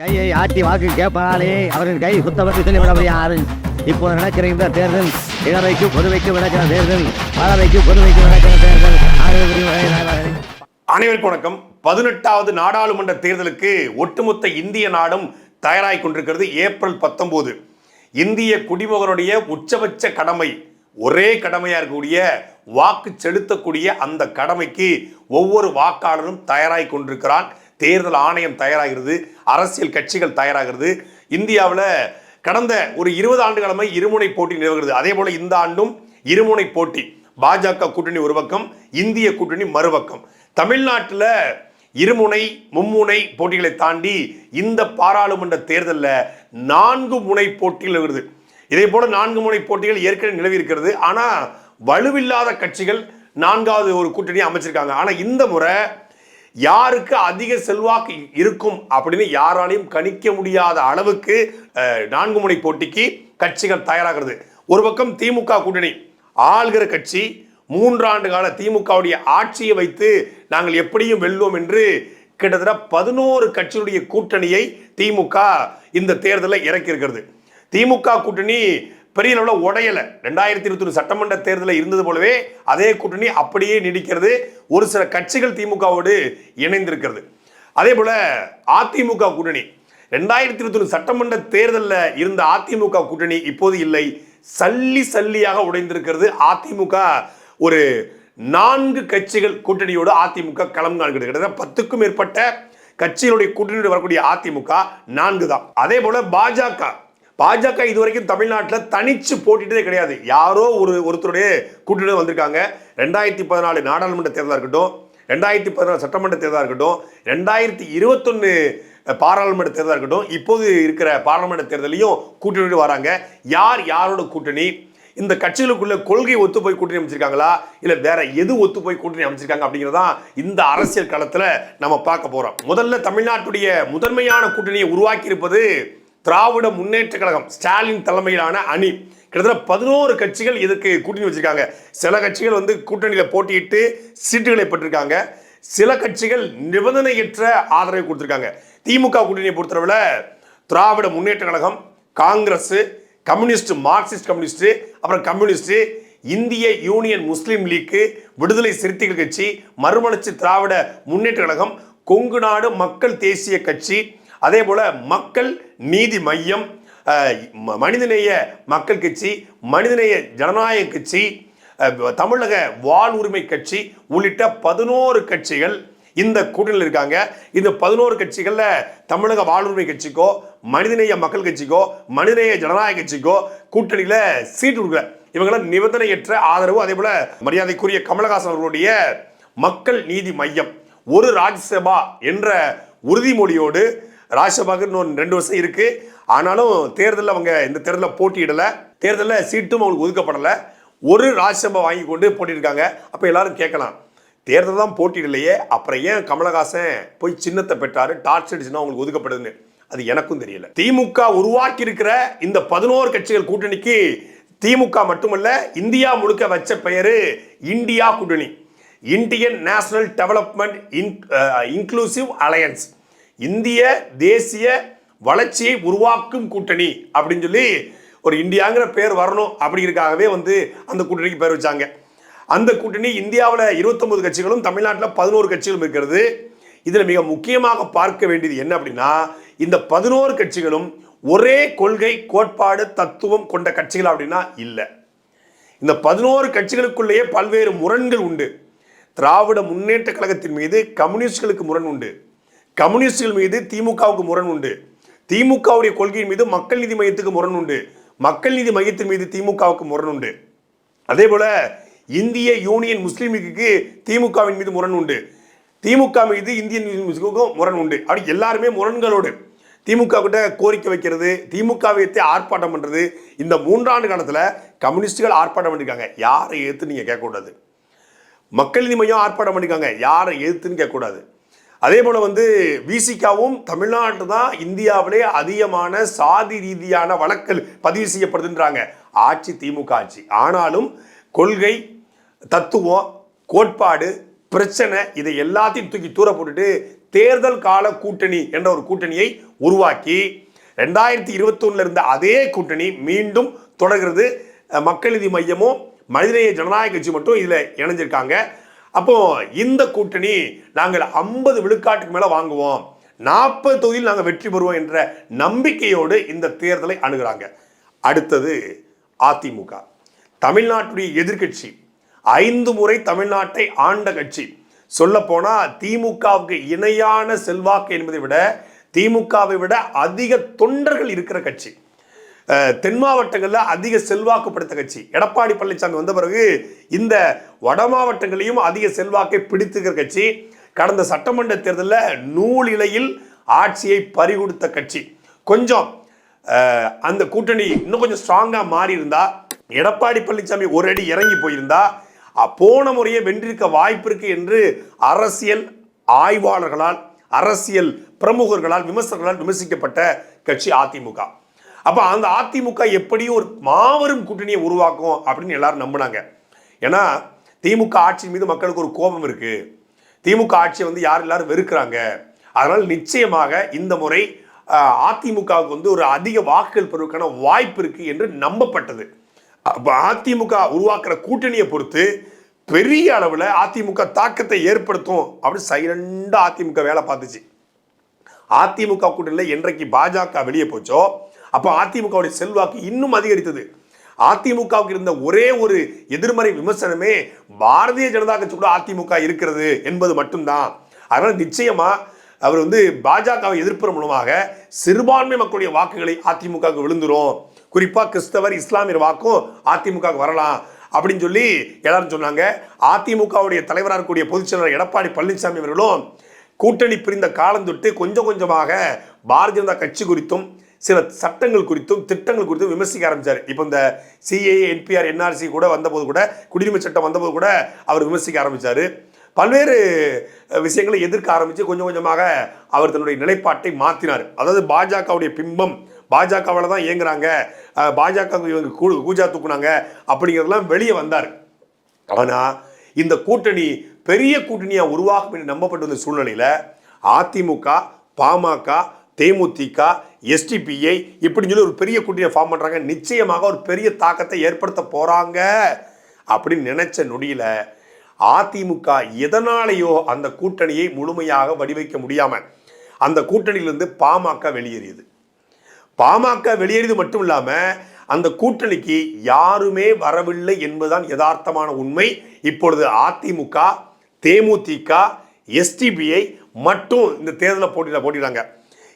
கையை ஆட்டி வாக்கு கேட்பாலே அவரின் கை சுத்தப்பட்டு சொல்லிவிட யாரு இப்போ நடக்கிற இந்த தேர்தல் இளவைக்கு பொதுவைக்கு நடக்கிற தேர்தல் பறவைக்கு பொதுவைக்கு நடக்கிற தேர்தல். அனைவருக்கும் வணக்கம். பதினெட்டாவது நாடாளுமன்ற தேர்தலுக்கு ஒட்டுமொத்த இந்திய நாடும் தயாராகி கொண்டிருக்கிறது ஏப்ரல் பத்தொன்பது இந்திய குடிமகனுடைய உச்சபட்ச கடமை ஒரே கடமையாக இருக்கக்கூடிய வாக்கு செலுத்தக்கூடிய அந்த கடமைக்கு ஒவ்வொரு வாக்காளரும் தயாராகி கொண்டிருக்கிறான் தேர்தல் ஆணையம் தயாராகிறது அரசியல் கட்சிகள் தயாராகிறது. இந்தியாவில் கடந்த ஒரு இருபது ஆண்டு காலமாக இருமுனை போட்டி நிலவுகிறது. அதே போல இந்த ஆண்டும் இருமுனை போட்டி பாஜக கூட்டணி ஒரு பக்கம் இந்திய கூட்டணி மறுபக்கம். தமிழ்நாட்டில் இருமுனை மும்முனை போட்டிகளை தாண்டி இந்த பாராளுமன்ற தேர்தலில் நான்கு முனை போட்டிகள் வருது இதே போல நான்கு முனை போட்டிகள் ஏற்கனவே நிலவி இருக்கிறது. ஆனால் வலுவில்லாத கட்சிகள் நான்காவது ஒரு கூட்டணி அமைச்சிருக்காங்க. ஆனால் இந்த முறை யாருக்கு அதிக செல்வாக்கு இருக்கும் அப்படின்னு யாராலையும் கணிக்க முடியாத அளவுக்கு நான்கு முனை போட்டிக்கு கட்சிகள் தயாராகிறது. ஒரு பக்கம் திமுக கூட்டணி ஆள்கிற கட்சி மூன்றாண்டு கால திமுகவுடைய ஆட்சியை வைத்து நாங்கள் எப்படியும் வெல்வோம் என்று கிட்டத்தட்ட பதினோரு கட்சியுடைய கூட்டணியை திமுக இந்த தேர்தலில் இறக்கியிருக்கிறது. திமுக கூட்டணி பெரிய அளவில் உடையலை. ரெண்டாயிரத்தி இருபத்தி ஒன்று சட்டமன்ற தேர்தலில் இருந்தது போலவே அதே கூட்டணி அப்படியே நீடிக்கிறது. ஒரு சில கட்சிகள் திமுகவோடு இணைந்திருக்கிறது. அதே போல் அதிமுக கூட்டணி. ரெண்டாயிரத்தி இருபத்தி ஒன்று சட்டமன்ற தேர்தலில் இருந்த அதிமுக கூட்டணி இப்போது இல்லை. சல்லி சல்லியாக உடைந்திருக்கிறது அதிமுக. ஒரு நான்கு கட்சிகள் கூட்டணியோடு அதிமுக களம் காண்கிறது. கிட்டத்தட்ட பத்துக்கும் மேற்பட்ட கட்சிகளுடைய கூட்டணியோடு வரக்கூடிய அதிமுக நான்கு தான். அதே போல பாஜக. பாஜக இதுவரைக்கும் தமிழ்நாட்டில் தனிச்சு போட்டிட்டதே கிடையாது. யாரோ ஒரு ஒருத்தருடைய கூட்டணி வந்திருக்காங்க. ரெண்டாயிரத்தி பதினாலு நாடாளுமன்ற தேர்தலாக இருக்கட்டும் ரெண்டாயிரத்தி பதினாலு சட்டமன்ற தேர்தலாக இருக்கட்டும் ரெண்டாயிரத்தி இருபத்தொன்னு பாராளுமன்ற தேர்தலாக இருக்கட்டும் இப்போது இருக்கிற பாராளுமன்ற தேர்தலையும் கூட்டணியோடு வராங்க. யார் யாரோட கூட்டணி? இந்த கட்சிகளுக்குள்ள கொள்கை ஒத்து போய் கூட்டணி அமைச்சிருக்காங்களா? இல்லை வேற எது ஒத்து போய் கூட்டணி அமைச்சிருக்காங்க அப்படிங்கிறதான் இந்த அரசியல் களத்தில் நம்ம பார்க்க போகிறோம் முதல்ல தமிழ்நாட்டுடைய முதன்மையான கூட்டணியை உருவாக்கி இருப்பது திராவிட முன்னேற்ற கழகம் ஸ்டாலின் தலைமையிலான அணி. கிட்டத்தட்ட பதினோரு கட்சிகள் இதுக்கு கூட்டணி வச்சிருக்காங்க. சில கட்சிகள் வந்து கூட்டணியில் போட்டியிட்டு சீட்டுகளை பெற்றிருக்காங்க. சில கட்சிகள் நிபந்தனையற்ற ஆதரவை கொடுத்துருக்காங்க. திமுக கூட்டணியை பொறுத்தளவில் Dravida Munnetra Kazhagam Congress communist Marxist communist அப்புறம் கம்யூனிஸ்ட் இந்திய union Muslim league Viduthalai Chiruthaigal கட்சி மறுமலர்ச்சி திராவிட முன்னேற்ற கழகம் கொங்கு நாடு மக்கள் தேசிய கட்சி அதே போல் மக்கள் நீதி மையம் ம- மனிதநேய மக்கள் கட்சி மனிதநேய ஜனநாயக கட்சி தமிழக தமிழக வாழ்வுரிமை கட்சி உள்ளிட்ட பதினோரு கட்சிகள் இந்த கூட்டணியில் இருக்காங்க. இந்த பதினோரு கட்சிகளில் தமிழக வாழ்வுரிமை கட்சிக்கோ மனிதநேய மக்கள் கட்சிக்கோ மனிதநேய ஜனநாயக கட்சிக்கோ கூட்டணியில் சீட்டு கொடுக்கல. இவங்கள நிபந்தனையற்ற ஆதரவு அதே போல் மரியாதைக்குரிய கமலஹாசன் அவர்களுடைய மக்கள் நீதி மையம் ஒரு ராஜ்யசபா என்ற உறுதிமொழியோடு ராஜ்யசபாவுக்கு இன்னும் ரெண்டு வருஷம் இருக்கு. ஆனாலும் தேர்தலில் அவங்க இந்த தேர்தலில் போட்டியிடலை. தேர்தலில் சீட்டும் அவங்களுக்கு ஒதுக்கப்படலை. ஒரு ராஜ்யசபா வாங்கி கொண்டு போட்டியிருக்காங்க அப்போ எல்லாரும் கேட்கலாம். தேர்தல் தான் போட்டியிடலையே. அப்புறம் ஏன் கமலஹாசன் போய் சின்னத்தை பெற்றாரு? டார்ச் அடிச்சுன்னா அவங்களுக்கு ஒதுக்கப்படுதுன்னு. அது எனக்கும் தெரியல. திமுக உருவாக்கி இருக்கிற இந்த பதினோரு கட்சிகள் கூட்டணிக்கு திமுக மட்டுமல்ல இந்தியா முழுக்க வச்ச பெயரு இந்தியா கூட்டணி. Indian national development inclusive alliance. இந்திய தேசிய வளர்ச்சியை உருவாக்கும் கூட்டணி அப்படின்னு சொல்லி ஒரு இந்தியாங்கிற பேர் வரணும் அப்படிங்கிறதுக்காகவே வந்து அந்த கூட்டணிக்கு பேர் வச்சாங்க. அந்த கூட்டணி இந்தியாவில் 29 கட்சிகளும் தமிழ்நாட்டில் பதினோரு கட்சிகளும் இருக்கிறது. இதில் மிக முக்கியமாக பார்க்க வேண்டியது என்ன அப்படின்னா இந்த பதினோரு கட்சிகளும் ஒரே கொள்கை கோட்பாடு தத்துவம் கொண்ட கட்சிகள் அப்படின்னா இல்லை. இந்த பதினோரு கட்சிகளுக்குள்ளேயே பல்வேறு முரண்கள் உண்டு. திராவிட முன்னேற்ற கழகத்தின் மீது கம்யூனிஸ்டுகளுக்கு முரண் உண்டு. கம்யூனிஸ்டுகள் மீது திமுகவுக்கு முரண் உண்டு. திமுகவுடைய கொள்கையின் மீது மக்கள் நீதி மையத்துக்கு முரண் உண்டு. மக்கள் நீதி மையத்தின் மீது திமுகவுக்கு முரண் உண்டு. அதே போல இந்திய யூனியன் முஸ்லீம் லீக்கு திமுகவின் மீது முரண் உண்டு. திமுக மீது இந்தியன் முஸ்லிமுக்கும் முரண் உண்டு. அப்படி எல்லாருமே முரண்களோடு திமுக கிட்ட கோரிக்கை வைக்கிறது திமுக ஆர்ப்பாட்டம் பண்றது இந்த மூன்றாண்டு காலத்தில் கம்யூனிஸ்டுகள் ஆர்ப்பாட்டம் பண்ணியிருக்காங்க யாரை எதிர்த்து நீங்க கேட்கக்கூடாது. மக்கள் நீதி மையம் ஆர்ப்பாட்டம் பண்ணியிருக்காங்க யாரை எதிர்த்துன்னு கேட்கக்கூடாது. அதே போல் வந்து விசிகாவும் தமிழ்நாட்டு தான் இந்தியாவிலே அதிகமான சாதி ரீதியான வழக்கல் பதிவு செய்யப்படுதுன்றாங்க. ஆட்சி திமுக ஆட்சி. ஆனாலும் கொள்கை தத்துவம் கோட்பாடு பிரச்சனை இதை எல்லாத்தையும் தூக்கி தூர போட்டுட்டு தேர்தல் கால கூட்டணி என்ற ஒரு கூட்டணியை உருவாக்கி ரெண்டாயிரத்தி இருபத்தொன்னில் இருந்த அதே கூட்டணி மீண்டும் தொடர்கிறது. மக்கள் நீதி மையமும் மனிதநேய ஜனநாயக கட்சி மட்டும் இதில் இணைஞ்சிருக்காங்க. அப்போ இந்த கூட்டணி நாங்கள் ஐம்பது விழுக்காட்டுக்கு மேலே வாங்குவோம். நாற்பது தொகுதியில் நாங்கள் வெற்றி பெறுவோம் என்ற நம்பிக்கையோடு இந்த தேர்தலை அணுகிறாங்க. அடுத்தது அதிமுக. தமிழ்நாட்டுடைய எதிர்க்கட்சி ஐந்து முறை தமிழ்நாட்டை ஆண்ட கட்சி. சொல்லப்போனால் திமுகவுக்கு இணையான செல்வாக்கு என்பதை விட திமுகவை விட அதிக தொண்டர்கள் இருக்கிற கட்சி. தென் மாவட்டங்களில் அதிக செல்வாக்கு படுத்த கட்சி. எடப்பாடி பழனிசாமி வந்த பிறகு இந்த வட மாவட்டங்களையும் அதிக செல்வாக்கை பிடித்துக்கிற கட்சி. கடந்த சட்டமன்ற தேர்தலில் நூல் இலையில் ஆட்சியை பறிகொடுத்த கட்சி. கொஞ்சம் அந்த கூட்டணி இன்னும் கொஞ்சம் ஸ்ட்ராங்காக மாறி இருந்தா எடப்பாடி பழனிசாமி ஒரு அடி இறங்கி போயிருந்தா போன முறையே வென்றிருக்க வாய்ப்பு இருக்கு என்று அரசியல் ஆய்வாளர்களால் அரசியல் பிரமுகர்களால் விமர்சகர்களால் விமர்சிக்கப்பட்ட கட்சி அதிமுக அப்போ அந்த அதிமுக எப்படியும் ஒரு மாபெரும் கூட்டணியை உருவாக்கும் அப்படின்னு எல்லாரும் நம்பினாங்க. ஏன்னா திமுக ஆட்சி மீது மக்களுக்கு ஒரு கோபம் இருக்குது திமுக ஆட்சியை வந்து யார் எல்லாரும் வெறுக்கிறாங்க? அதனால் நிச்சயமாக இந்த முறை அதிமுகவுக்கு வந்து ஒரு அதிக வாக்குகள் பெறுவதற்கான வாய்ப்பு இருக்குது என்று நம்பப்பட்டது. அப்போ அதிமுக உருவாக்குற கூட்டணியை பொறுத்து பெரிய அளவில் அதிமுக தாக்கத்தை ஏற்படுத்தும் அப்படின்னு சைலண்டாக அதிமுக வேலை பார்த்துச்சு. அதிமுக கூட்டணியில் என்றைக்கு பாஜக வெளியே போச்சோ அப்போ அதிமுகவுடைய செல்வாக்கு இன்னும் அதிகரித்தது. அதிமுகவுக்கு இருந்த ஒரே ஒரு எதிர்மறை விமர்சனமே பாரதிய ஜனதா கட்சி கூட அதிமுக இருக்கிறது என்பது மட்டும்தான். அதனால் நிச்சயமா அவர் வந்து பாஜகவை எதிர்ப்பது மூலமாக சிறுபான்மை மக்களுடைய வாக்குகளை அதிமுகவுக்கு விழுந்துரும். குறிப்பாக கிறிஸ்தவர் இஸ்லாமியர் வாக்கும் அதிமுகவுக்கு வரலாம் அப்படின்னு சொல்லி எல்லாரும் சொன்னாங்க. அதிமுகவுடைய தலைவராக இருக்கக்கூடிய பொதுச் செயலாளர் எடப்பாடி பழனிசாமி அவர்களும் கூட்டணி பிரிந்த காலம் தொட்டு கொஞ்சம் கொஞ்சமாக பாரதிய ஜனதா கட்சி குறித்தும் சில சட்டங்கள் குறித்தும் திட்டங்கள் குறித்தும் விமர்சிக்க ஆரம்பிச்சார். இப்போ இந்த சிஏஏ என்பிஆர் என்ஆர்சி கூட வந்தபோது கூட குடியுரிமை சட்டம் வந்தபோது கூட அவர் விமர்சிக்க ஆரம்பித்தார் பல்வேறு விஷயங்களை எதிர்க்க ஆரம்பித்து கொஞ்சம் கொஞ்சமாக அவர் தன்னுடைய நிலைப்பாட்டை மாற்றினார் அதாவது பாஜகவுடைய பிம்பம் பாஜகவால் தான் இயங்குறாங்க பாஜக இவங்க கூ- கூஜா தூக்குனாங்க அப்படிங்கிறதெல்லாம் வெளியே வந்தார். ஆனால் இந்த கூட்டணி பெரிய கூட்டணியாக உருவாகும் என்று நம்பப்பட்டு வந்த சூழ்நிலையில் அதிமுக பாமக தேமுதிக எஸ்டிபிஐ இப்படின்னு சொல்லி ஒரு பெரிய கூட்டணியை ஃபார்ம் பண்ணுறாங்க நிச்சயமாக ஒரு பெரிய தாக்கத்தை ஏற்படுத்த போகிறாங்க அப்படின்னு நினச்ச நொடியில் அதிமுக எதனாலேயோ அந்த கூட்டணியை முழுமையாக வடிவைக்க முடியாமல் அந்த கூட்டணியிலிருந்து பாமக வெளியேறியது. பாமக வெளியேறியது மட்டும் இல்லாமல் அந்த கூட்டணிக்கு யாருமே வரவில்லை என்பதுதான் யதார்த்தமான உண்மை. இப்பொழுது அதிமுக தேமுதிக எஸ்டிபிஐ மட்டும் இந்த தேர்தலில் போட்டியில் போட்டிடுறாங்க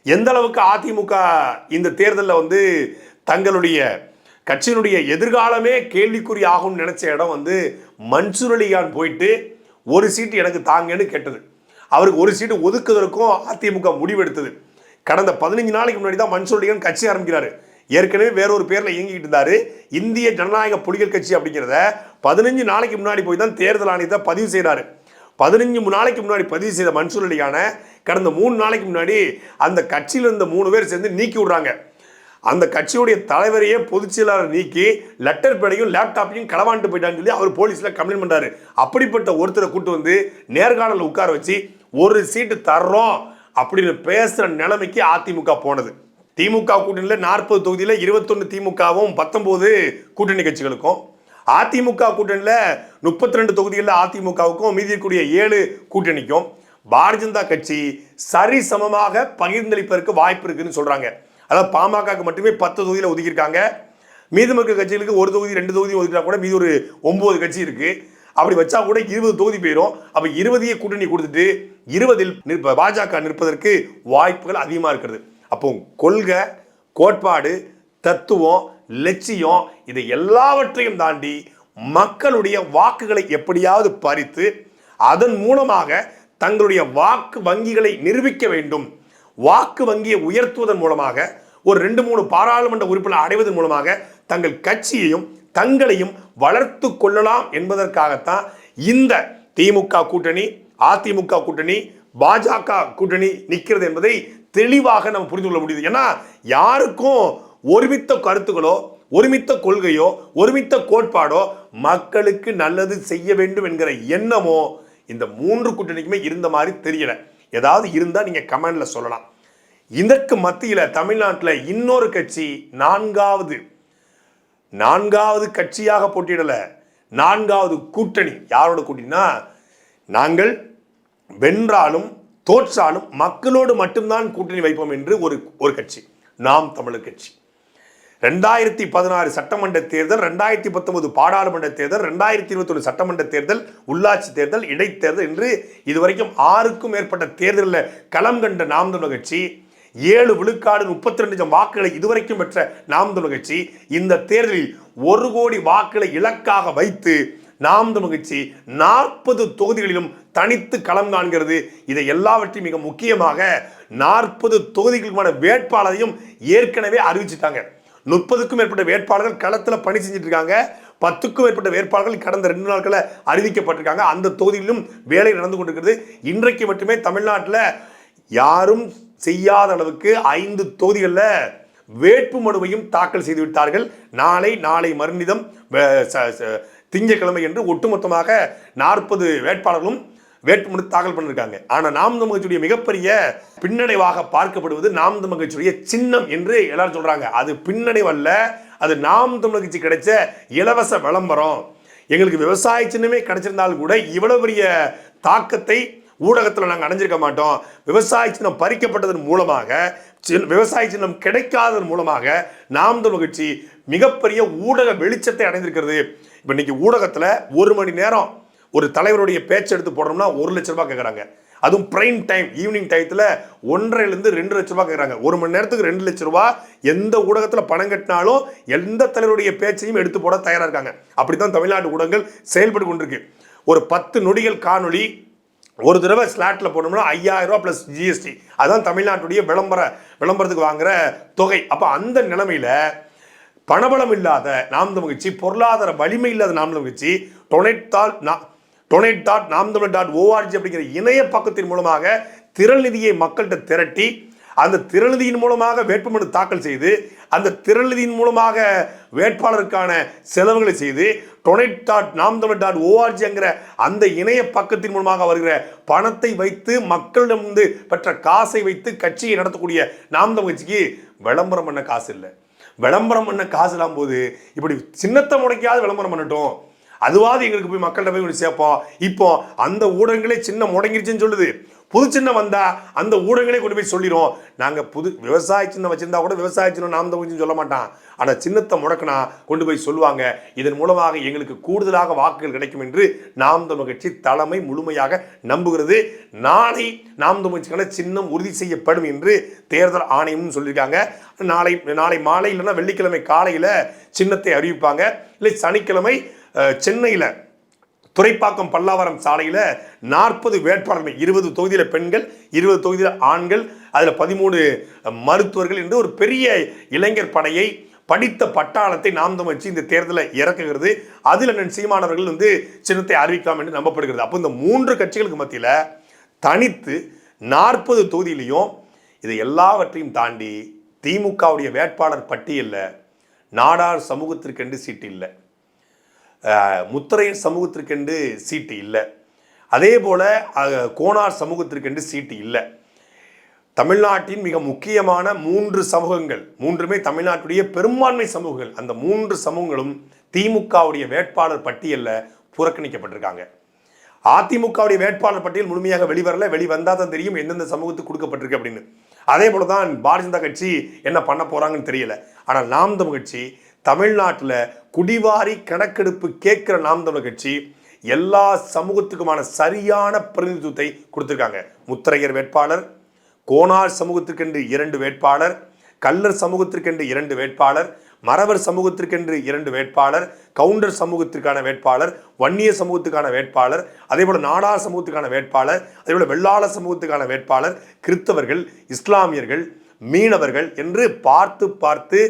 எந்த அளவுக்கு அதிமுக இந்த தேர்தலில் வந்து தங்களுடைய கட்சியினுடைய எதிர்காலமே கேள்விக்குறி ஆகும்னு நினைச்ச இடம் வந்து மன்சூர் அலிகான் போயிட்டு ஒரு சீட்டு எனக்கு தாங்கன்னு கேட்டது. அவருக்கு ஒரு சீட்டு ஒதுக்குவதற்கும் அதிமுக முடிவெடுத்தது. கடந்த பதினஞ்சு நாளைக்கு முன்னாடி தான் மன்சூர் அலிகான் கட்சி ஆரம்பிக்கிறாரு. ஏற்கனவே வேற ஒரு பேரில் இயங்கிக்கிட்டு இருந்தார். இந்திய ஜனநாயக புலிகள் கட்சி அப்படிங்கிறத பதினஞ்சு நாளைக்கு முன்னாடி போய் தான் தேர்தல் ஆணையத்தை பதிவு செய்கிறாரு பதினஞ்சு நாளைக்கு முன்னாடி பதிவு செய்த மன்சூர் அலிகான கடந்த மூணு நாளைக்கு முன்னாடி அந்த கட்சியில் இருந்த மூணு பேர் சேர்ந்து நீக்கி விடுறாங்க. அந்த கட்சியுடைய தலைவரையே பொதுச் செயலாளர் நீக்கி லெட்டர் பேடையும் லேப்டாப்பையும் களவாண்டு போயிட்டான்னு சொல்லி அவர் போலீஸில் கம்ப்ளைண்ட் பண்ணுறாரு அப்படிப்பட்ட ஒருத்தரை கூட்டு வந்து நேர்காணலில் உட்கார வச்சு ஒரு சீட்டு தர்றோம் அப்படின்னு பேசுகிற நிலைமைக்கு அதிமுக போனது. திமுக கூட்டணியில் நாற்பது தொகுதியில் இருபத்தொன்று திமுகவும் பத்தொம்போது கூட்டணி கட்சிகளுக்கும் அதிமுக கூட்டணியில் முப்பத்தி ரெண்டு தொகுதிகளில் அதிமுகவுக்கும் மீதி இருக்கக்கூடிய ஏழு கூட்டணிக்கும் பாரதிய ஜனதா கட்சி சரிசமமாக பகிர்ந்தளிப்பதற்கு வாய்ப்பு இருக்குன்னு சொல்கிறாங்க அதாவது பாமகக்கு மட்டுமே பத்து தொகுதியில் ஒதுக்கியிருக்காங்க. மீதமிருக்க கட்சிகளுக்கு ஒரு தொகுதி ரெண்டு தொகுதி ஒதுக்கினா கூட மீதி ஒரு ஒன்பது கட்சி இருக்குது அப்படி வச்சா கூட இருபது தொகுதி போயிடும் அப்போ இருபதையே கூட்டணி கொடுத்துட்டு இருபதில் நிற்ப பாஜக நிற்பதற்கு வாய்ப்புகள் அதிகமாக இருக்கிறது. அப்போ கொள்கை கோட்பாடு தத்துவம் லட்சியம் இதை எல்லாவற்றையும் தாண்டி மக்களுடைய வாக்குகளை எப்படியாவது பறித்து அதன் மூலமாக தங்களுடைய வாக்கு வங்கிகளை நிரூபிக்க வேண்டும். வாக்கு வங்கியை உயர்த்துவதன் மூலமாக ஒரு ரெண்டு மூணு பாராளுமன்ற உறுப்பினர் அடைவதன் மூலமாக தங்கள் கட்சியையும் தங்களையும் வளர்த்து கொள்ளலாம் என்பதற்காகத்தான் இந்த திமுக கூட்டணி அதிமுக கூட்டணி பாஜக கூட்டணி நிற்கிறது என்பதை தெளிவாக நம்ம புரிந்து கொள்ள முடியுது. ஏன்னா யாருக்கும் ஒருமித்த கருத்துக்களோ ஒருமித்த கொள்கையோ ஒருமித்த கோட்பாடோ மக்களுக்கு நல்லது செய்ய வேண்டும் என்கிற எண்ணமோ இந்த மூன்று கூட்டணிக்குமே இருந்த மாதிரி தெரியல. ஏதாவது இருந்தால் நீங்கள் கமெண்டில் சொல்லலாம். இதற்கு மத்தியில் தமிழ்நாட்டில் இன்னொரு கட்சி நான்காவது நான்காவது கட்சியாக போட்டியிடல. நான்காவது கூட்டணி. யாரோட கூட்டணினா நாங்கள் வென்றாலும் தோற்றாலும் மக்களோடு மட்டும்தான் கூட்டணி வைப்போம் என்று ஒரு ஒரு கட்சி. நாம் தமிழர் கட்சி. ரெண்டாயிரத்தி பதினாறு சட்டமன்ற தேர்தல் ரெண்டாயிரத்தி பத்தொன்பது பாராளுமன்ற தேர்தல் ரெண்டாயிரத்தி இருபத்தொன்று சட்டமன்ற தேர்தல் உள்ளாட்சி தேர்தல் இடைத்தேர்தல் என்று இதுவரைக்கும் ஆறுக்கும் மேற்பட்ட தேர்தலில் களம் கண்ட நாம் தமிழ் கட்சி ஏழு விழுக்காடு முப்பத்தி ரெண்டு லட்சம் வாக்குகளை இதுவரைக்கும் பெற்ற நாம் தமிழ் கட்சி இந்த தேர்தலில் ஒரு கோடி வாக்குகளை இலக்காக வைத்து நாம் தமிழர் கட்சி நாற்பது தொகுதிகளிலும் தனித்து களம் காண்கிறது. இதை எல்லாவற்றையும் மிக முக்கியமாக நாற்பது தொகுதிகளுக்கான வேட்பாளரையும் ஏற்கனவே அறிவிச்சிட்டாங்க. முப்பதுக்கும் மேற்பட்ட வேட்பாளர்கள் களத்தில் பணி செஞ்சுட்டு இருக்காங்க பத்துக்கும் மேற்பட்ட வேட்பாளர்கள் கடந்த ரெண்டு நாட்களில் அறிவிக்கப்பட்டிருக்காங்க. அந்த தொகுதியிலும் வேலை நடந்து கொண்டிருக்கிறது. இன்றைக்கு மட்டுமே தமிழ்நாட்டில் யாரும் செய்யாத அளவுக்கு ஐந்து தொகுதிகளில் வேட்பு மனுவையும் தாக்கல் செய்து விட்டார்கள். நாளை நாளை மறுநிதம் திங்கட்கிழமை என்று ஒட்டுமொத்தமாக நாற்பது வேட்பாளர்களும் வேட்புமனு தாக்கல் பண்ணிருக்காங்க. ஆனால் நாம் தமிழ் கட்சியுடைய மிகப்பெரிய பின்னடைவாக பார்க்கப்படுவது நாம் தமிழ் கட்சியுடைய சின்னம் என்று எல்லாரும் சொல்கிறாங்க அது பின்னடைவல்ல அது நாம் தமிழ் கட்சி கிடைச்ச இலவச விளம்பரம். எங்களுக்கு விவசாய சின்னமே கிடைச்சிருந்தாலும் கூட இவ்வளவு பெரிய தாக்கத்தை ஊடகத்தில் நாங்கள் அடைஞ்சிருக்க மாட்டோம். விவசாய சின்னம் பறிக்கப்பட்டதன் மூலமாக விவசாய சின்னம் கிடைக்காததன் மூலமாக நாம் தமிழ் கட்சி மிகப்பெரிய ஊடக வெளிச்சத்தை அடைந்திருக்கிறது. இப்போ இன்னைக்கு ஊடகத்தில் ஒரு மணி நேரம் ஒரு தலைவருடைய பேச்சு எடுத்து போடுறோம்னா ஒரு லட்ச ரூபாய் கேட்குறாங்க அதுவும் பிரைம் டைம் ஈவினிங் டயத்தில் ஒன்றரைலேருந்து ரெண்டு லட்ச ரூபாய் கேட்குறாங்க ஒரு மணி நேரத்துக்கு ரெண்டு லட்ச ரூபா எந்த ஊடகத்தில் பணம் கட்டினாலும் எந்த தலைவருடைய பேச்சையும் எடுத்து போட தயாராக இருக்காங்க. அப்படி தான் தமிழ்நாட்டு ஊடகங்கள் செயல்பட்டு கொண்டிருக்கு. ஒரு பத்து நொடிகள் காணொளி ஒரு தடவை ஸ்லாட்டில் போனோம்னா ஐயாயிரம் ரூபா ப்ளஸ் ஜிஎஸ்டி அதான் தமிழ்நாட்டுடைய விளம்பர விளம்பரத்துக்கு வாங்குற தொகை. அப்போ அந்த நிலமையில் பணபலம் இல்லாத நாம் தமிழ் கட்சி பொருளாதார வலிமை இல்லாத நாம் தமிழ் கட்சி நான் டொனேட் டாட் நாம் தமிழ் டாட் ஓஆர்ஜி அப்படிங்கிற இணைய பக்கத்தின் மூலமாக திரள் நிதியை மக்கள்கிட்ட திரட்டி அந்த திரள் நிதியின் மூலமாக வேட்புமனு தாக்கல் செய்து அந்த திரள் நிதியின் மூலமாக வேட்பாளருக்கான செலவுகளை செய்து டொனேட் டாட் நாம் தமிழ் டாட் ஓஆர்ஜிங்கிற அந்த இணைய பக்கத்தின் மூலமாக வருகிற பணத்தை வைத்து மக்களிடமிருந்து பெற்ற காசை வைத்து கட்சியை நடத்தக்கூடிய நாம் தமிழ் கட்சிக்கு விளம்பரம் பண்ண காசு இல்லை. விளம்பரம் பண்ண காசு இல்லாம போது இப்படி சின்னத்தை முடைக்காது விளம்பரம் பண்ணட்டும். அதுவாது எங்களுக்கு போய் மக்கள்கிட்ட போய் கொண்டு சேர்ப்போம். இப்போ அந்த ஊடகங்களே சின்ன முடங்கிருச்சுன்னு சொல்லுது. புது சின்னம் வந்தா அந்த ஊடகங்களே கொண்டு போய் சொல்லிடும் நாங்கள் புது விவசாய சின்னம் வச்சிருந்தா கூட விவசாய சின்னம் நாம் தான் சொல்ல மாட்டான். ஆனால் சின்னத்தை முடக்கினா கொண்டு போய் சொல்லுவாங்க. இதன் மூலமாக எங்களுக்கு கூடுதலாக வாக்குகள் கிடைக்கும் என்று நாம் தமிழ் கட்சி தலைமை முழுமையாக நம்புகிறது. நாளை நாம் தமிழ்ச்சிக்கான சின்னம் உறுதி செய்யப்படும் என்று தேர்தல் ஆணையமும் சொல்லியிருக்காங்க. நாளை நாளை மாலை இல்லைன்னா வெள்ளிக்கிழமை காலையில் சின்னத்தை அறிவிப்பாங்க. இல்லை சனிக்கிழமை சென்னையில் துறைப்பாக்கம் பல்லாவரம் சாலையில் நாற்பது வேட்பாளர்கள் இருபது தொகுதியில் பெண்கள் இருபது தொகுதியில் ஆண்கள் அதில் பதிமூணு மருத்துவர்கள் என்று ஒரு பெரிய இளைஞர் படையை படித்த பட்டாளத்தை நாம் வச்சு இந்த தேர்தலை இறக்குகிறது. அதில் அண்ணன் சீமானவர்கள் வந்து சின்னத்தை அறிவிக்கலாம் என்று நம்பப்படுகிறது. அப்போ இந்த மூன்று கட்சிகளுக்கு மத்தியில் தனித்து நாற்பது தொகுதியிலையும் இது எல்லாவற்றையும் தாண்டி திமுகவுடைய வேட்பாளர் பட்டியலில் நாடார் சமூகத்திற்கென்று சீட்டு இல்லை. முத்திரையர் சமூகத்திற்கென்று சீட்டு இல்லை. அதே போல் கோனார் சமூகத்திற்கென்று சீட்டு இல்லை. தமிழ்நாட்டின் மிக முக்கியமான மூன்று சமூகங்கள் மூன்றுமே தமிழ்நாட்டுடைய பெரும்பான்மை சமூகங்கள். அந்த மூன்று சமூகங்களும் திமுகவுடைய வேட்பாளர் பட்டியலில் புறக்கணிக்கப்பட்டிருக்காங்க. அதிமுகவுடைய வேட்பாளர் பட்டியல் முழுமையாக வெளிவரல வெளிவந்தால் தான் தெரியும் எந்தெந்த சமூகத்துக்கு கொடுக்கப்பட்டிருக்கு அப்படின்னு. அதே போல தான் பாரதிய ஜனதா கட்சி என்ன பண்ண போகிறாங்கன்னு தெரியல. ஆனால் நாம் தமிழ் கட்சி தமிழ்நாட்டில் குடிவாரி கணக்கெடுப்பு கேட்குற நாம் தமிழ் கட்சி எல்லா சமூகத்துக்குமான சரியான பிரதிநிதித்துவத்தை கொடுத்துருக்காங்க. முத்திரையர் வேட்பாளர் கோனார் சமூகத்திற்கென்று இரண்டு வேட்பாளர் கல்லர் சமூகத்திற்கென்று இரண்டு வேட்பாளர் மறவர் சமூகத்திற்கென்று இரண்டு வேட்பாளர் கவுண்டர் சமூகத்திற்கான வேட்பாளர் வன்னிய சமூகத்துக்கான வேட்பாளர் அதேபோல் நாடார் சமூகத்துக்கான வேட்பாளர் அதேபோல் வெள்ளாள சமூகத்துக்கான வேட்பாளர் கிறிஸ்தவர்கள் இஸ்லாமியர்கள் மீனவர்கள் என்று பார்த்து பார்த்து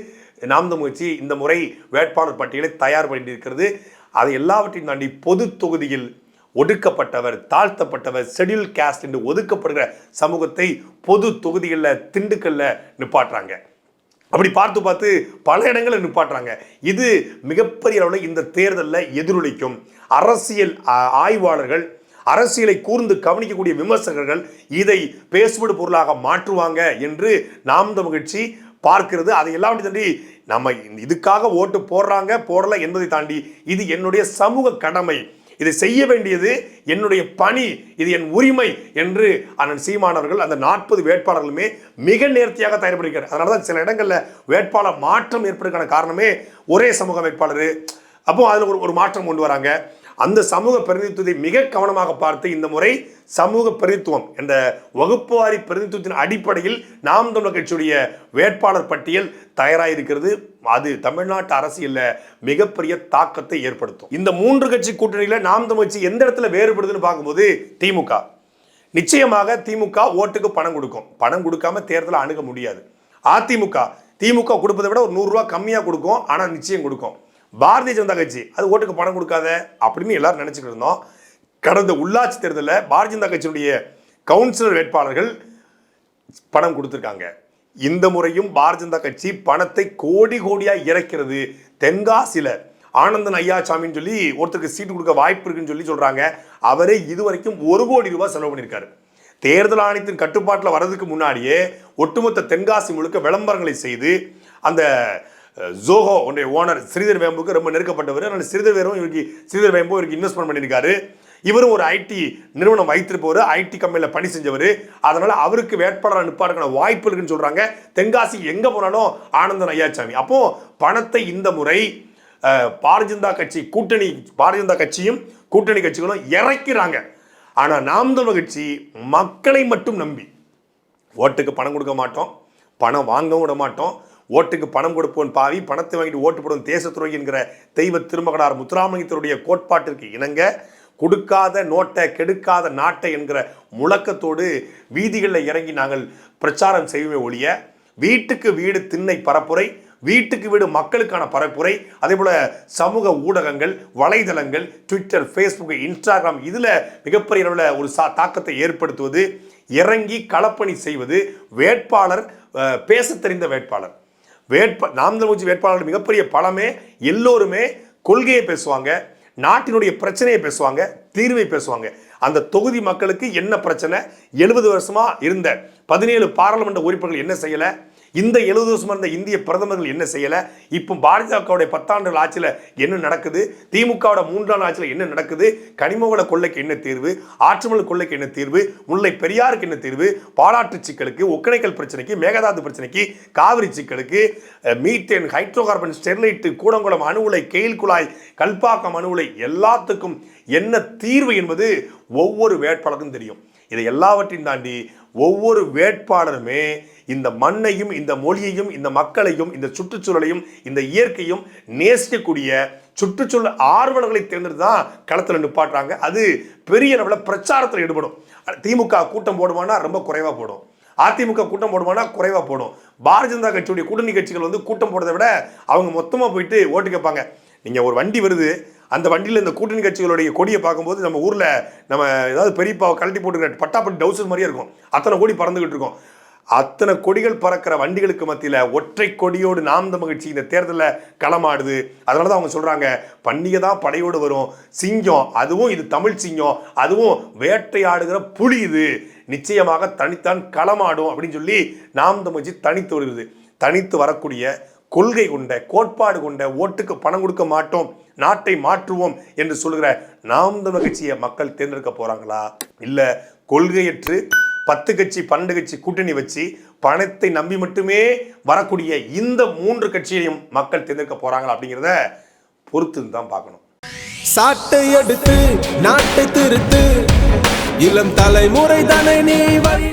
நாம் முயற்சி இந்த முறை வேட்பாளர் பட்டியலை தயார் பண்ணியிருக்கிறது. அதை எல்லாவற்றையும் தாண்டி பொது தொகுதியில் ஒடுக்கப்பட்டவர் தாழ்த்தப்பட்டவர் ஷெடியூல் கேஸ்ட் என்று ஒதுக்கப்படுகிற சமூகத்தை பொது தொகுதிகளில் திண்டுக்கல்ல நிப்பாட்டுறாங்க. அப்படி பார்த்து பார்த்து பல இடங்களில் நிப்பாட்டுறாங்க. இது மிகப்பெரிய அளவில் இந்த தேர்தலில் எதிரொலிக்கும். அரசியல் ஆ, ஆய்வாளர்கள் அரசியலை கூர்ந்து கவனிக்கக்கூடிய விமர்சகர்கள் இதை பேசுபடு பொருளாக மாற்றுவாங்க என்று நாம் தமிழ்ச்சி பார்க்கிறது. அதை எல்லாம் தாண்டி நம்ம இதுக்காக ஓட்டு போடுறாங்க போடல என்பதை தாண்டி இது என்னுடைய சமூக கடமை. இதை செய்ய வேண்டியது என்னுடைய பணி இது என் உரிமை என்று அண்ணன் சீமானவர்கள் அந்த நாற்பது வேட்பாளர்களுமே மிக நேர்த்தியாக தயார்படுகிறார். அதனால தான் சில இடங்களில் வேட்பாளர் மாற்றம் ஏற்படுறதுக்கான காரணமே ஒரே சமூக வேட்பாளர். அப்போ அதில் ஒரு ஒரு மாற்றம் கொண்டு வராங்க. அந்த சமூக பிரதிநிதித்துவத்தை மிக கவனமாக பார்த்து இந்த முறை சமூக பிரதித்துவம் என்ற வகுப்புவாரி பிரதிநிதித்துவத்தின் அடிப்படையில் நாம் தமிழர் கட்சியுடைய வேட்பாளர் பட்டியல் தயாராயிருக்கிறது. அது தமிழ்நாட்டு அரசியலில் மிகப்பெரிய தாக்கத்தை ஏற்படுத்தும். இந்த மூன்று கட்சி கூட்டணியில் நாம் தமிழ் கட்சி எந்த இடத்துல வேறுபடுதுன்னு பார்க்கும்போது திமுக. நிச்சயமாக திமுக ஓட்டுக்கு பணம் கொடுக்கும். பணம் கொடுக்காம தேர்தலை அணுக முடியாது. அதிமுக திமுக கொடுப்பதை விட ஒரு நூறுரூவா கம்மியாக கொடுக்கும். ஆனால் நிச்சயம் கொடுக்கும். பாரதிய ஜனதா கட்சி அது ஓட்டுக்கு பணம் கொடுக்காத அப்படின்னு எல்லாரும் நினச்சிக்கிட்டு இருந்தோம். கடந்த உள்ளாட்சி தேர்தலில் பாரதிய ஜனதா கட்சியினுடைய கவுன்சிலர் வேட்பாளர்கள் பணம் கொடுத்துருக்காங்க. இந்த முறையும் பாரதிய ஜனதா கட்சி பணத்தை கோடி கோடியாக இறக்கிறது. தென்காசியில் ஆனந்தன் ஐயாசாமின்னு சொல்லி ஒருத்தருக்கு சீட்டு கொடுக்க வாய்ப்பு இருக்குன்னு சொல்லி சொல்கிறாங்க அவரே இதுவரைக்கும் ஒரு கோடி ரூபாய் செலவு பண்ணியிருக்காரு. தேர்தல் ஆணையத்தின் கட்டுப்பாட்டில் வர்றதுக்கு முன்னாடியே ஒட்டுமொத்த தென்காசி முழுக்க விளம்பரங்களை செய்து அந்த ஜோஹோ உடைய ஓனர் ஸ்ரீதர் வேம்புக்கு ரொம்ப நெருக்கப்பட்டவர். அதனால் ஸ்ரீதர் வேரும் இவருக்கு ஸ்ரீதர் வேம்பு இவருக்கு இன்வெஸ்ட்மெண்ட் பண்ணியிருக்காரு. இவரும் ஒரு ஐடி நிறுவனம் வைத்திருப்பவர். ஐடி கம்பெனியில் பணி செஞ்சவர். அதனால் அவருக்கு வேட்பாளர் நிப்பாடுக்கான வாய்ப்பு இருக்குன்னு சொல்கிறாங்க தென்காசி எங்கே போனாலும் ஆனந்தன் ஐயாச்சாமி. அப்போது பணத்தை இந்த முறை அஹ், பாரதிய ஜனதா கட்சி கூட்டணி பாரதிய ஜனதா கட்சியும் கூட்டணி கட்சிகளும் இறக்கிறாங்க. ஆனால் நாம் தமிழ் கட்சி மக்களை மட்டும் நம்பி ஓட்டுக்கு பணம் கொடுக்க மாட்டோம். பணம் வாங்கவும் விட மாட்டோம். ஓட்டுக்கு பணம் கொடுப்போன் பாவி பணத்தை வாங்கிட்டு ஓட்டு போடும் தேசத்துறை என்கிற தெய்வ திருமகனார் முத்துராமலிங்கத்தினுடைய கோட்பாட்டிற்கு இணங்க கொடுக்காத நோட்டை கெடுக்காத நாட்டை என்கிற முழக்கத்தோடு வீதிகளில் இறங்கி நாங்கள் பிரச்சாரம் செய்வோமே ஒழிய வீட்டுக்கு வீடு திண்ணை பரப்புரை வீட்டுக்கு வீடு மக்களுக்கான பரப்புரை அதே போல சமூக ஊடகங்கள் வலைதளங்கள் ட்விட்டர் ஃபேஸ்புக் இன்ஸ்டாகிராம் இதில் மிகப்பெரிய அளவில் ஒரு சா தாக்கத்தை ஏற்படுத்துவது இறங்கி களப்பணி செய்வது வேட்பாளர் பேச பேசத் தெரிந்த வேட்பாளர். வேட்ப நாம் தமிழ் கட்சி வேட்பாளர்கள் மிகப்பெரிய பலமே எல்லோருமே கொள்கையை பேசுவாங்க நாட்டினுடைய பிரச்சனையை பேசுவாங்க தீர்வை பேசுவாங்க. அந்த தொகுதி மக்களுக்கு என்ன பிரச்சனை? எழுபது வருஷமா இருந்த பதினேழு பாராளுமன்ற உறுப்பினர்கள் என்ன செய்யலை? இந்த எழுபது வருஷமாக இருந்த இந்திய பிரதமர்கள் என்ன செய்யலை? இப்போ பாஜகவுடைய பத்தாண்டுகள் ஆட்சியில் என்ன நடக்குது? திமுகவோட மூன்றாண்டு ஆட்சியில் என்ன நடக்குது? கனிமவள கொள்ளைக்கு என்ன தீர்வு? ஆற்றுமல் கொள்ளைக்கு என்ன தீர்வு? முல்லை பெரியாருக்கு என்ன தீர்வு? பாலாற்று சிக்கலுக்கு ஒக்கணைக்கல் பிரச்சனைக்கு மேகதாது பிரச்சனைக்கு காவிரி சிக்கலுக்கு methane hydro hydrocarbon Sterlite Kudankulam அணு உலை கெயில் குழாய் கல்பாக்கம் அணு உலை எல்லாத்துக்கும் என்ன தீர்வு என்பது ஒவ்வொரு வேட்பாளருக்கும் தெரியும். இதை எல்லாவற்றையும் தாண்டி ஒவ்வொரு வேட்பாளருமே இந்த மண்ணையும் இந்த மொழியையும் இந்த மக்களையும் இந்த சுற்றுச்சூழலையும் இந்த இயற்கையும் நேசிக்கக்கூடிய சுற்றுச்சூழல் ஆர்வலர்களை தேர்ந்தெடுத்து தான் களத்தில் நிப்பாட்டுறாங்க. அது பெரிய அளவில் பிரச்சாரத்தில் ஈடுபடும். திமுக கூட்டம் போடுமானா ரொம்ப குறைவாக போடும். அதிமுக கூட்டம் போடுமானா குறைவாக போடும். பாரதிய ஜனதா கட்சியுடைய கூட்டணி கட்சிகள் வந்து கூட்டம் போடுறதை விட அவங்க மொத்தமாக போயிட்டு ஓட்டு கேட்பாங்க. நீங்கள் ஒரு வண்டி வருது அந்த வண்டியில் இந்த கூட்டணி கட்சிகளுடைய கொடியை பார்க்கும்போது நம்ம ஊரில் நம்ம ஏதாவது பெரியப்பாவை கழட்டி போட்டுக்கிற பட்டாப்பட்டி டவுசஸ் மாதிரியே இருக்கும். அத்தனை கொடி பறந்துக்கிட்டு இருக்கும். அத்தனை கொடிகள் பறக்கிற வண்டிகளுக்கு மத்தியில் ஒற்றை கொடியோடு நாம் தமிழ் கட்சி இந்த தேர்தலில் களமாடுது. அதனால தான் அவங்க சொல்கிறாங்க பண்டிகை தான் படையோடு வரும். சிங்கம் அதுவும் இது தமிழ் சிங்கம் அதுவும் வேட்டையாடுகிற புலி இது. நிச்சயமாக தனித்தான் களமாடும். அப்படின்னு சொல்லி நாம் தமிழ் தனித்து வருகிறது. தனித்து வரக்கூடிய கொள்கை கொண்ட கோட்பாடு கொண்ட ஓட்டுக்கு பணம் கொடுக்க மாட்டோம் நாட்டை மாற்றுவோம் என்று சொல்கிற நாம் தமிழ் கட்சியை மக்கள் தேர்ந்தெடுக்க போறாங்களா? இல்லை கொள்கையற்று பத்து கட்சி பன்னெண்டு கட்சி கூட்டணி வச்சு பணத்தை நம்பி மட்டுமே வரக்கூடிய இந்த மூன்று கட்சியையும் மக்கள் தேர்ந்தெடுக்க போறாங்களா அப்படிங்கிறத பொறுத்து தான் பார்க்கணும். சாட்டை எடுத்து நாட்டை திருத்து. இளம் தலைமுறை தானே நீ வழி